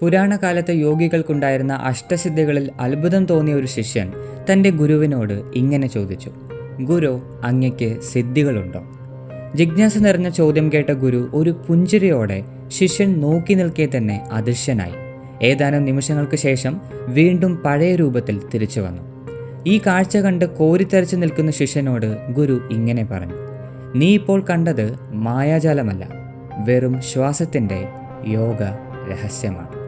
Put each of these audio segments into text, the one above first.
പുരാണകാലത്തെ യോഗികൾക്കുണ്ടായിരുന്ന അഷ്ടസിദ്ധികളിൽ അത്ഭുതം തോന്നിയ ഒരു ശിഷ്യൻ തന്റെ ഗുരുവിനോട് ഇങ്ങനെ ചോദിച്ചു ഗുരു അങ്ങയ്ക്ക് സിദ്ധികളുണ്ടോ? ജിജ്ഞാസ നിറഞ്ഞ ചോദ്യം കേട്ട ഗുരു ഒരു പുഞ്ചിരിയോടെ ശിഷ്യൻ നോക്കി നിൽക്കെ തന്നെ അദൃശ്യനായി. ഏതാനും നിമിഷങ്ങൾക്ക് ശേഷം വീണ്ടും പഴയ രൂപത്തിൽ തിരിച്ചു വന്നു. ഈ കാഴ്ച കണ്ട് കോരിത്തരച്ചു നിൽക്കുന്ന ശിഷ്യനോട് ഗുരു ഇങ്ങനെ പറഞ്ഞു നീ ഇപ്പോൾ കണ്ടത് മായാജാലമല്ല വെറും ശ്വാസത്തിന്റെ യോഗ രഹസ്യമാണ്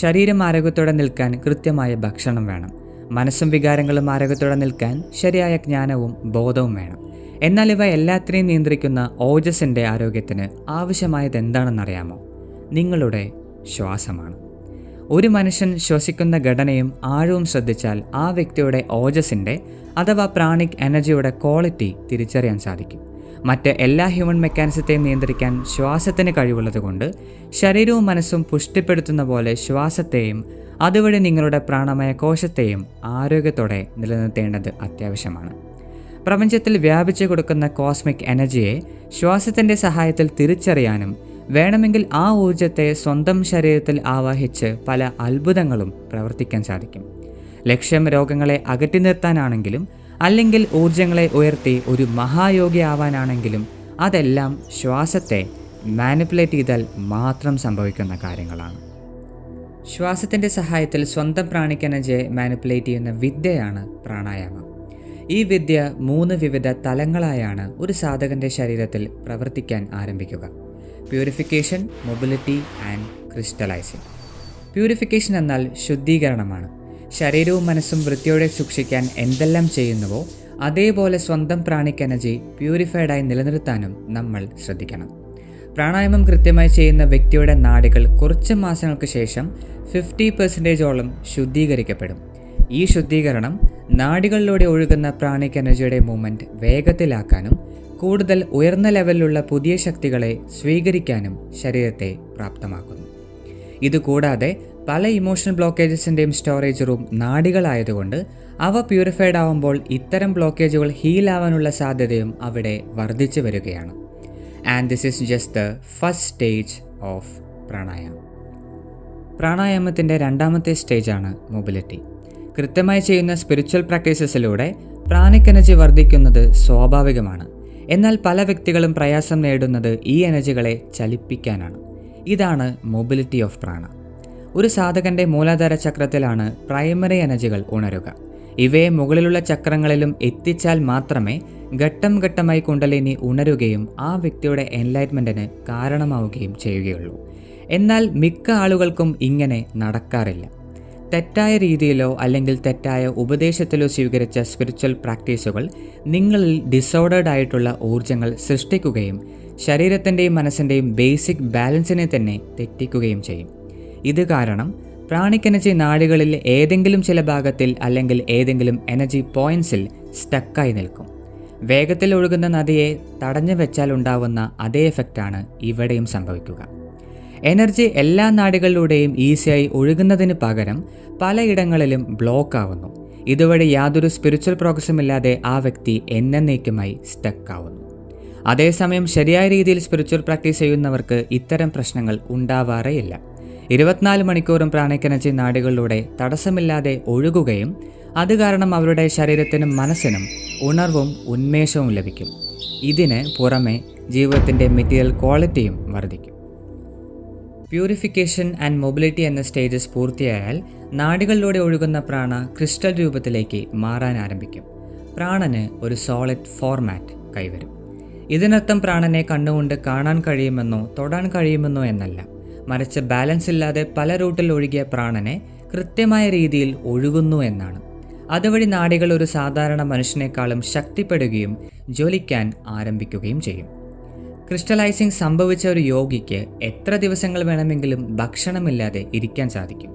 ശരീരം ആരോഗ്യത്തോടെ നിൽക്കാൻ കൃത്യമായ ഭക്ഷണം വേണം. മനസ്സും വികാരങ്ങളും ആരോഗ്യത്തോടെ നിൽക്കാൻ ശരിയായ ജ്ഞാനവും ബോധവും വേണം. എന്നാൽ ഇവ എല്ലാത്തിനെയും നിയന്ത്രിക്കുന്ന ഓജസിന്റെ ആരോഗ്യത്തിന് ആവശ്യമായത് എന്താണെന്നറിയാമോ നിങ്ങളുടെ ശ്വാസമാണ്. ഒരു മനുഷ്യൻ ശ്വസിക്കുന്ന ഘടനയും ആഴവും ശ്രദ്ധിച്ചാൽ ആ വ്യക്തിയുടെ ഓജസിന്റെ അഥവാ പ്രാണിക് എനർജിയുടെ ക്വാളിറ്റി തിരിച്ചറിയാൻ സാധിക്കും. മറ്റ് എല്ലാ ഹ്യൂമൻ മെക്കാനിസത്തെയും നിയന്ത്രിക്കാൻ ശ്വാസത്തിന് കഴിവുള്ളതുകൊണ്ട് ശരീരവും മനസ്സും പുഷ്ടിപ്പെടുത്തുന്ന പോലെ ശ്വാസത്തെയും അതുവഴി നിങ്ങളുടെ പ്രാണമയ കോശത്തെയും ആരോഗ്യത്തോടെ നിലനിർത്തേണ്ടത് അത്യാവശ്യമാണ്. പ്രപഞ്ചത്തിൽ വ്യാപിച്ചു കൊടുക്കുന്ന കോസ്മിക് എനർജിയെ ശ്വാസത്തിന്റെ സഹായത്തിൽ തിരിച്ചറിയാനും വേണമെങ്കിൽ ആ ഊർജത്തെ സ്വന്തം ശരീരത്തിൽ ആവാഹിച്ച് പല അത്ഭുതങ്ങളും പ്രവർത്തിക്കാൻ സാധിക്കും. ലക്ഷ്യം രോഗങ്ങളെ അകറ്റി നിർത്താനാണെങ്കിലും അല്ലെങ്കിൽ ഊർജങ്ങളെ ഉയർത്തി ഒരു മഹായോഗി ആവാനാണെങ്കിലും അതെല്ലാം ശ്വാസത്തെ മാനിപ്പുലേറ്റ് ചെയ്താൽ മാത്രം സംഭവിക്കുന്ന കാര്യങ്ങളാണ്. ശ്വാസത്തിന്റെ സഹായത്തിൽ സ്വന്തം പ്രാണിക്കനജയെ മാനിപ്പുലേറ്റ് ചെയ്യുന്ന വിദ്യയാണ് പ്രാണായാമം. ഈ വിദ്യ മൂന്ന് വിവിധ തലങ്ങളായാണ് ഒരു സാധകന്റെ ശരീരത്തിൽ പ്രവർത്തിക്കാൻ ആരംഭിക്കുക. Purification mobility and crystallising. Purification എന്നാൽ ശുദ്ധീകരണമാണ്. ശരീരവും മനസ്സും വൃത്തിയോടെ സൂക്ഷിക്കാൻ എന്തെല്ലാം ചെയ്യുന്നുവോ അതേപോലെ സ്വന്തം പ്രാണിക് എനർജി പ്യൂരിഫൈഡായി നിലനിർത്താനും നമ്മൾ ശ്രദ്ധിക്കണം. പ്രാണായാമം കൃത്യമായി ചെയ്യുന്ന വ്യക്തിയുടെ നാഡികൾ കുറച്ച് മാസങ്ങൾക്ക് ശേഷം ഫിഫ്റ്റി പെർസെന്റേജോളം ശുദ്ധീകരിക്കപ്പെടും. ഈ ശുദ്ധീകരണം നാഡികളിലൂടെ ഒഴുകുന്ന പ്രാണിക് എനർജിയുടെ മൂവ്മെന്റ് വേഗത്തിലാക്കാനും കൂടുതൽ ഉയർന്ന ലെവലിലുള്ള പുതിയ ശക്തികളെ സ്വീകരിക്കാനും ശരീരത്തെ പ്രാപ്തമാക്കുന്നു. ഇതുകൂടാതെ പല ഇമോഷണൽ ബ്ലോക്കേജസിന്റെയും സ്റ്റോറേജ് റൂം നാടികളായതുകൊണ്ട് അവ പ്യൂരിഫൈഡ് ആവുമ്പോൾ ഇത്തരം ബ്ലോക്കേജുകൾ ഹീലാവാനുള്ള സാധ്യതയും അവിടെ വർദ്ധിച്ചു വരികയാണ്. And this is just the first stage of pranayama പ്രാണായാമത്തിന്റെ രണ്ടാമത്തെ സ്റ്റേജാണ് മൊബിലിറ്റി കൃത്യമായി ചെയ്യുന്ന സ്പിരിച്വൽ പ്രാക്ടീസസിലൂടെ പ്രാണിക് എനർജി വർദ്ധിക്കുന്നത് സ്വാഭാവികമാണ്. എന്നാൽ പല വ്യക്തികളും പ്രയാസം നേടുന്നത് ഈ എനർജികളെ ചലിപ്പിക്കാനാണ്. ഇതാണ് മൊബിലിറ്റി ഓഫ് പ്രാണ ഒരു സാധകന്റെ മൂലാധാര ചക്രത്തിലാണ് പ്രൈമറി എനർജികൾ ഉണരുക. ഇവയെ മുകളിലുള്ള ചക്രങ്ങളിലും എത്തിച്ചാൽ മാത്രമേ ഘട്ടം ഘട്ടമായി കുണ്ടലിനി ഉണരുകയും ആ വ്യക്തിയുടെ എൻലൈറ്റ്മെന്റിന് കാരണമാവുകയും ചെയ്യുകയുള്ളൂ. എന്നാൽ മിക്ക ആളുകൾക്കും ഇങ്ങനെ നടക്കാറില്ല. തെറ്റായ രീതിയിലോ അല്ലെങ്കിൽ തെറ്റായ ഉപദേശത്തിലോ സ്വീകരിച്ച സ്പിരിച്വൽ പ്രാക്ടീസുകൾ നിങ്ങളിൽ ഡിസോർഡേഡ് ആയിട്ടുള്ള ഊർജങ്ങൾ സൃഷ്ടിക്കുകയും ശരീരത്തിന്റെയും മനസ്സിന്റെയും ബേസിക് ബാലൻസിനെ തന്നെ തെറ്റിക്കുകയും ചെയ്യും. ഇത് കാരണം പ്രാണിക് എനർജി നാടുകളിൽ ഏതെങ്കിലും ചില ഭാഗത്തിൽ അല്ലെങ്കിൽ ഏതെങ്കിലും എനർജി പോയിന്റ്സിൽ സ്റ്റക്കായി നിൽക്കും. വേഗത്തിൽ ഒഴുകുന്ന നദിയെ തടഞ്ഞു വെച്ചാൽ ഉണ്ടാവുന്ന അതേ എഫക്റ്റാണ് ഇവിടെയും സംഭവിക്കുക. എനർജി എല്ലാ നാടുകളിലൂടെയും ഈസിയായി ഒഴുകുന്നതിന് പകരം പലയിടങ്ങളിലും ബ്ലോക്ക് ആവുന്നു. ഇതുവഴി യാതൊരു സ്പിരിച്വൽ പ്രോഗ്രസും ഇല്ലാതെ ആ വ്യക്തി എന്നേക്കുമായി സ്റ്റക്ക് ആവുന്നു അതേസമയം ശരിയായ രീതിയിൽ സ്പിരിച്വൽ പ്രാക്ടീസ് ചെയ്യുന്നവർക്ക് ഇത്തരം പ്രശ്നങ്ങൾ ഉണ്ടാവാറേയില്ല. ഇരുപത്തിനാല് മണിക്കൂറും പ്രാണിക് നാടുകളിലൂടെ തടസ്സമില്ലാതെ ഒഴുകുകയും അത് കാരണം അവരുടെ ശരീരത്തിനും മനസ്സിനും ഉണർവും ഉന്മേഷവും ലഭിക്കും. ഇതിന് പുറമെ ജീവിതത്തിന്റെ മെറ്റീരിയൽ ക്വാളിറ്റിയും വർദ്ധിക്കും. പ്യൂരിഫിക്കേഷൻ ആൻഡ് മൊബിലിറ്റി എന്ന സ്റ്റേജസ് പൂർത്തിയായാൽ നാടുകളിലൂടെ ഒഴുകുന്ന പ്രാണ ക്രിസ്റ്റൽ രൂപത്തിലേക്ക് മാറാൻ ആരംഭിക്കും. പ്രാണന് ഒരു സോളിഡ് ഫോർമാറ്റ് കൈവരും. ഇതിനർത്ഥം പ്രാണനെ കണ്ണുകൊണ്ട് കാണാൻ കഴിയുമെന്നോ തൊടാൻ കഴിയുമെന്നോ എന്നല്ല. മറിച്ച് ബാലൻസ് ഇല്ലാതെ പല റൂട്ടിൽ ഒഴുകിയ പ്രാണനെ കൃത്യമായ രീതിയിൽ ഒഴുകുന്നു എന്നാണ്. അതുവഴി നാടികൾ ഒരു സാധാരണ മനുഷ്യനേക്കാളും ശക്തിപ്പെടുകയും ജ്വലിക്കാൻ ആരംഭിക്കുകയും ചെയ്യും. ക്രിസ്റ്റലൈസിംഗ് സംഭവിച്ച ഒരു യോഗിക്ക് എത്ര ദിവസങ്ങൾ വേണമെങ്കിലും ഭക്ഷണമില്ലാതെ ഇരിക്കാൻ സാധിക്കും.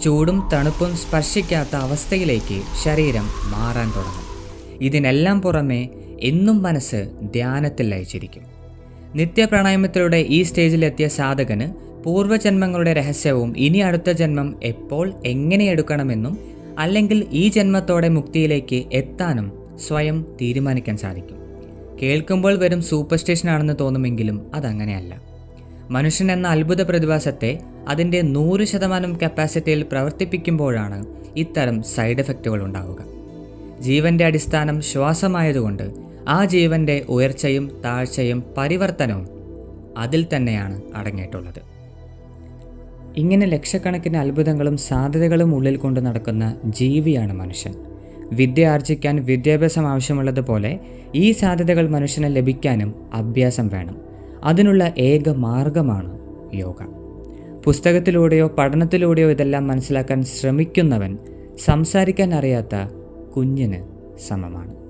ചൂടും തണുപ്പും സ്പർശിക്കാത്ത അവസ്ഥയിലേക്ക് ശരീരം മാറാൻ തുടങ്ങും. ഇതിനെല്ലാം പുറമെ എന്നും മനസ്സ് ധ്യാനത്തിൽ ലയിച്ചിരിക്കും. നിത്യപ്രാണായാമത്തിലൂടെ ഈ സ്റ്റേജിലെത്തിയ സാധകന് പൂർവജന്മങ്ങളുടെ രഹസ്യവും ഇനി അടുത്ത ജന്മം എപ്പോൾ എങ്ങനെ എടുക്കണമെന്നും അല്ലെങ്കിൽ ഈ ജന്മത്തോടെ മുക്തിയിലേക്ക് എത്താനും സ്വയം തീരുമാനിക്കാൻ സാധിക്കും. കേൾക്കുമ്പോൾ വെറും സൂപ്പർസ്റ്റേഷനാണെന്ന് തോന്നുമെങ്കിലും അതങ്ങനെയല്ല. മനുഷ്യൻ എന്ന അത്ഭുത പ്രതിഭാസത്തെ അതിന്റെ നൂറ് ശതമാനം കപ്പാസിറ്റിയിൽ പ്രവർത്തിപ്പിക്കുമ്പോഴാണ് ഇത്തരം സൈഡ് എഫക്റ്റുകൾ ഉണ്ടാവുക. ജീവന്റെ അടിസ്ഥാനം ശ്വാസമായതുകൊണ്ട് ആ ജീവന്റെ ഉയർച്ചയും താഴ്ചയും പരിവർത്തനവും അതിൽ തന്നെയാണ് അടങ്ങിയിട്ടുള്ളത്. ഇങ്ങനെ ലക്ഷക്കണക്കിന് അത്ഭുതങ്ങളും സാധ്യതകളും ഉള്ളിൽ കൊണ്ട് നടക്കുന്ന ജീവിയാണ് മനുഷ്യൻ. വിദ്യ ആർജിക്കാൻ വിദ്യാഭ്യാസം ആവശ്യമുള്ളതുപോലെ ഈ സാധ്യതകൾ മനുഷ്യന് ലഭിക്കാനും അഭ്യാസം വേണം. അതിനുള്ള ഏക മാർഗമാണ് യോഗ. പുസ്തകത്തിലൂടെയോ പഠനത്തിലൂടെയോ ഇതെല്ലാം മനസ്സിലാക്കാൻ ശ്രമിക്കുന്നവൻ സംസാരിക്കാൻ അറിയാത്ത കുഞ്ഞിന് സമമാണ്.